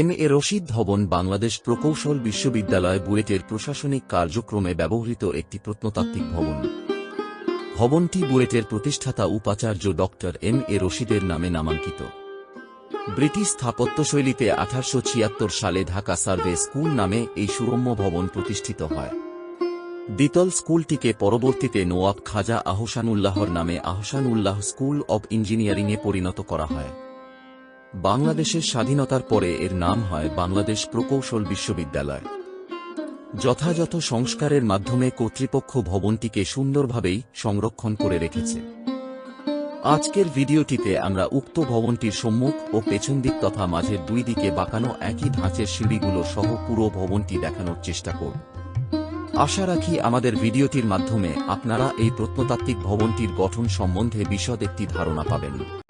M A Rashid ভবন বাংলাদেশ প্রকৌশল বিশ্ববিদ্যালয় বুয়েটের প্রশাসনিক কার্যক্রমে ব্যবহৃত একটি প্রত্নতাত্ত্বিক ভবন। ভবনটি বুয়েটের প্রতিষ্ঠাতা উপাচার্য ডক্টর এম এ রশিদের নামে নামাঙ্কিত। ব্রিটিশ স্থাপত্যশৈলীতে আঠারশো ছিয়াত্তর সালে ঢাকা সার্ভে স্কুল নামে এই সুরম্য ভবন প্রতিষ্ঠিত হয়। দ্বিতল স্কুলটিকে পরবর্তীতে নোয়াব খাজা আহসানুল্লাহর নামে আহসানুল্লাহ স্কুল অব ইঞ্জিনিয়ারিংয়ে পরিণত করা হয়। বাংলাদেশের স্বাধীনতার পরে এর নাম হয় বাংলাদেশ প্রকৌশল বিশ্ববিদ্যালয়। যথাযথ সংস্কারের মাধ্যমে কর্তৃপক্ষ ভবনটিকে সুন্দরভাবেই সংরক্ষণ করে রেখেছে। আজকের ভিডিওটিতে আমরা উক্ত ভবনটির সম্মুখ ও পেছন দিক তথা মাঝের দুই দিকে বাঁকানো একই ধাঁচের সিঁড়িগুলো সহ পুরো ভবনটি দেখানোর চেষ্টা করব। আশা রাখি আমাদের ভিডিওটির মাধ্যমে আপনারা এই প্রত্নতাত্ত্বিক ভবনটির গঠন সম্বন্ধে বিশদ একটি ধারণা পাবেন।